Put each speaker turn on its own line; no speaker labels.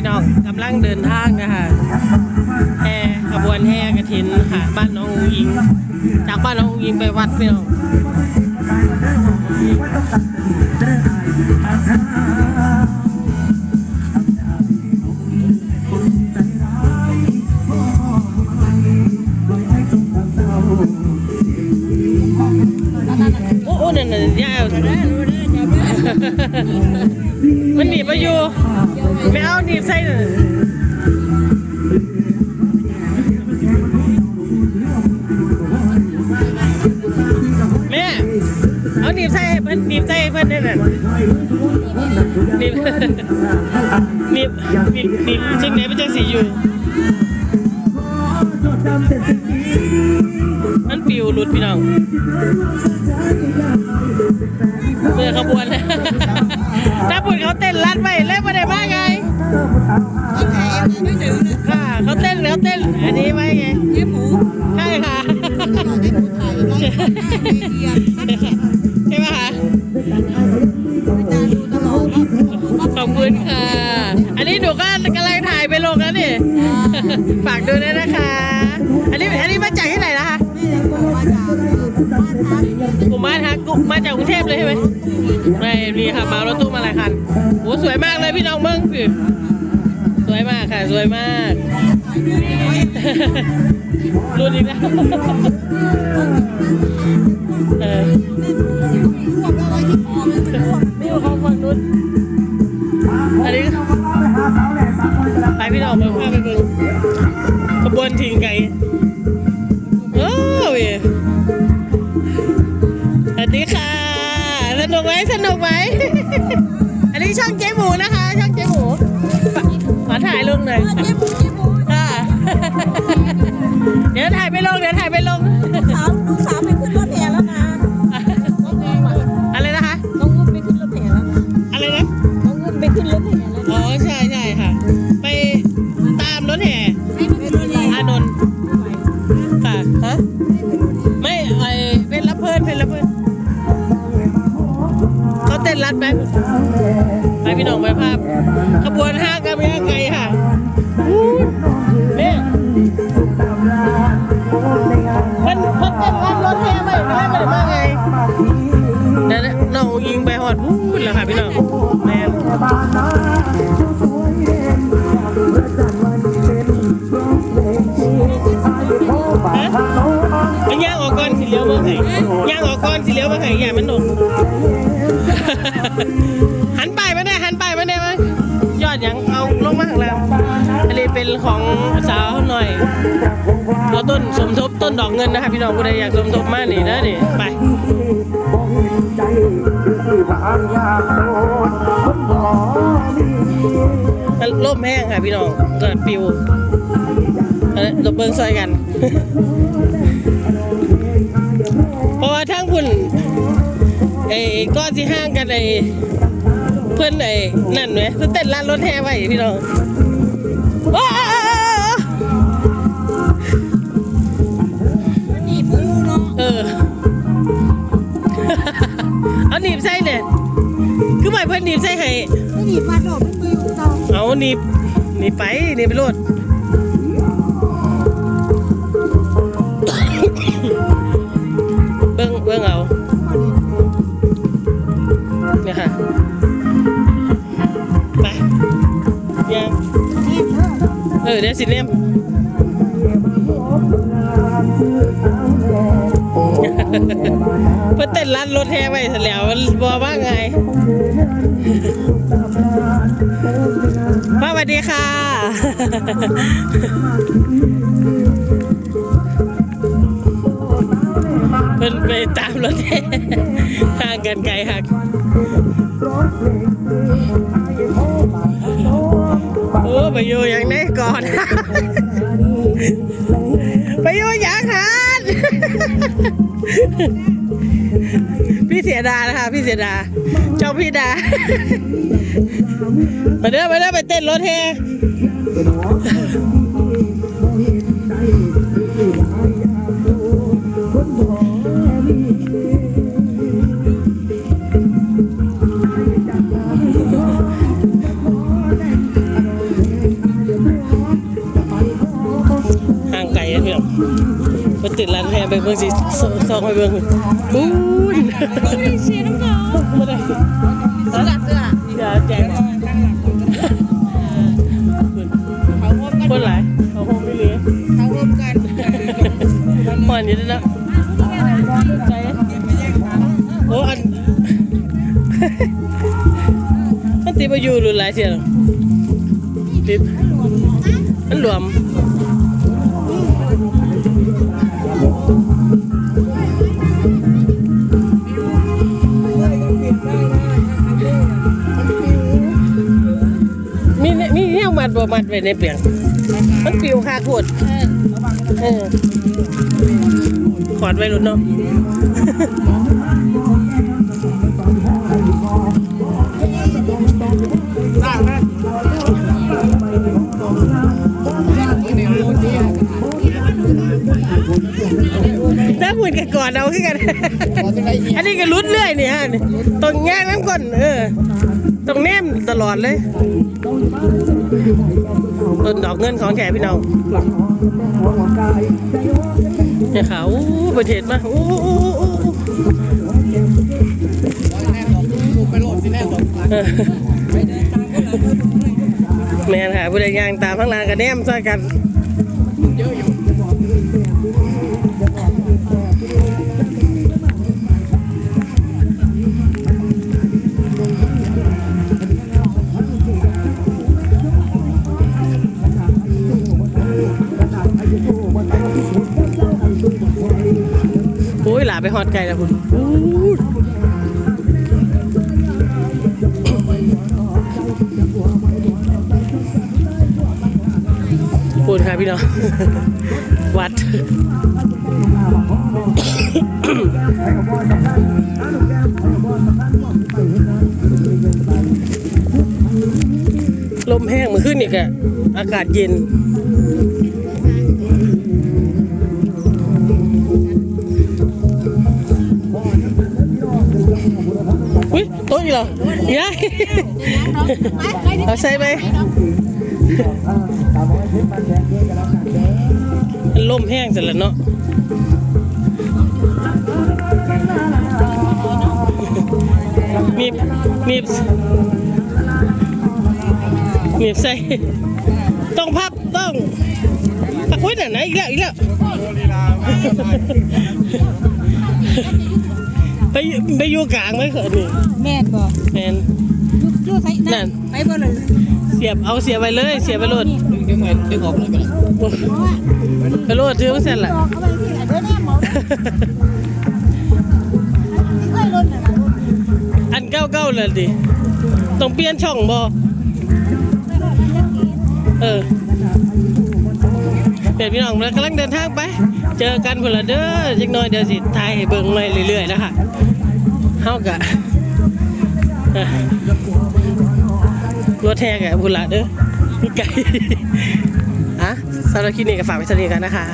พี่น้องกำลังเดินทางนะคะแห่ขบวนแห่กระถินค่ะ บ้านน้องอุงอิง จากบ้านน้องอุงอิงไปวัดพี่น้อง ไม่เอาหนีบใส่น่ะแม่เอาหนีบใส่เพิ่นหนีบใส่เพิ่นได้น่ะหนีบหนีบหนีบหนีบจึงไหนมันจังสีอยู่ มันปิวหลุดพี่น้องเมื่อขบวนถ้าปุ่นเขาเต้นรัดไปเล่นมาได้มาไงค่ะเขาเต้นแล้วเต้น อันนี้ไว้ไงใช่ค่ะใช่ไหมคะขอบคุณค่ะ อันนี้หนูก็กำลังถ่ายไปลงแล้วนี่ ฝากดูด้วยนะคะ อันนี้อันนี้มาจากที่ไหนนะคะ กลุ่มบ้านฮักกลุ่มมาจากกรุงเทพเลยใช่ไหมไม่มีค่ะมารถตู้มาหลายคันโอ้สวยมากเลยพี่น้องเมืองคือสวยมากค่ะ สวยมากรุ่นอีกแล้วเออนี่เขาฝั่งนู้นอันนี้ไปพี่น้องไปพาไปเบิ่งขบวนทิ้งไก่ อันนี้ช่องเจ๊หมูนะคะ ช่องเจ๊หมูขอถ่ายลงหน่อยค่ะเดี๋
รั
ดไหมไปพี่น้องไปภาพ ขบวนห้างกันไม่ห้างไกลค่ะอู้เนี่ยเพิ่นเพิ่นเต้นรัดรถแห่ไปไม่ได้มาไงนั่นน่ะน้องยิงไปหอดพูดแล้วค่ะพี่น้องแม่นมันย่างออกก่อนสิเลี้ยวมาไห้ย่างออกก่อนสิเลี้ยวมาไห้อย่ามันหนก หันไปมาได้หันไปมาได้มั้ยยอดยังเอาลงมาข้างล่างอันนี้เป็นของสาวหน่อยเอาต้นสมทบต้นดอกเงินนะครับพี่น้องผู้ใดอยากสมทบมานี่นะนี่ไปล่มแห้งค่ะพี่น้องเกิดปิวเอาละเราเบิ่งซอยกัน เพราะว่าทั้งคุณ ไอ้ก็สิห้างกันไอ้เพื่อนไอ้นั่นไหมเต้นร้านรถแห่ไว้พี่น้องว้าว
นี่ผู้เนาะ
เออเอาหนีบใส่เนี่ยคือหมายเพื่อนหนีบใส่ให้
ไม่หนีมาดอกมันมืออยู่เจ้า
เอาหนีบหนีบไปหนีบไปโลด เด้
อ
เออเดี๋ยวสิเนมเพื่อเต้นร้านรถแห่ไว้เสร็จแล้วมันบอกว่าไงพ่อสวัสดีค่ะเพิ่นไปตามรถแห่ห่างกันไกลหักโอ้ ไปอยู่อย่างนี้ก่อน ไปอยู่อย่างหันพี่เสียดานะคะ พี่เสียดา เจ้าพี่ดามาเด้อมาเด้อไปเต้นรถ แห่เบิ่งสิซองให้เบิ่งอู้ย
เชียร์น้ำเขา
บ่ได้
เสื้อเสื้อ
อย่าแจก
เขาพบกัน
คนหลายเขาคงไม่เหลือ
เขาพบกัน
หอนอยู่แล้วนะใจโอ้อันมันติดมาอยู่รุนหลายเสียหรอติดมันหลวมมี บ่มัดไว้ในเปลียง มันปิวคาขวดเออขอดไว้รุ่นเนาะถ้าพูดกันก่อนเอาขึ้นกัน อันนี้ก็รุดเรื่อยนี่ฮะนี่ตรงแง่น้ำก่อนเออ ตรงแนมตลอดเลย ต้นดอกเงินของแขกพี่น้องเนี่ยเขาประเทศมาโอ้โอ้โอ้โอ้
ไปหลดสิแน่ตก
เออแม่ค่ะผู้ใดย่างตามข้างหล่างกันแนมซอยกัน ฮอดไกลแล้วคุณพูดค่ะพี่น้อง วัดลมแห้งมาขึ้นอีกอะอากาศเย็น อุ้ยโต๊ะอีกเหรอยัยเอาใส่ไปมันลมแห้งเสร็จแล้วเนาะมีบมีบมีบใส่ต้องพับต้องอุ้ยไหนไหนอีกแล้วอีกแล้ว ไปไปอยู่กลางไหมเขินนี่
แม่นบ่
แมน
ยูใส่
นั่น
ไปบ่เลย
เสียบเอาเสียบไปเลยเสียบไปโลด
ดึงดึงไปดึงออกเลยกัน
ไปโลดซื้อมาเสร็จละ
เอาไปที่ไหนเด้อแน่หมอเคยรถน่ะ
อันเก้าเก้าเลยดิต้องเปลี่ยนช่องบอเออ เปลี่ยนพี่น้องเรากำลังเดินทางไป เจอกันพุ่นละเด้อจักหน่อยเดี๋ยวสิถ่ายให้เบิ่งไม่เรื่อยๆนะคะเฮากะรถแทกอะพุ่นละเด้อไกลอะสำหรับคลิปนี้ก็ฝากไว้เท่านี้กันนะคะ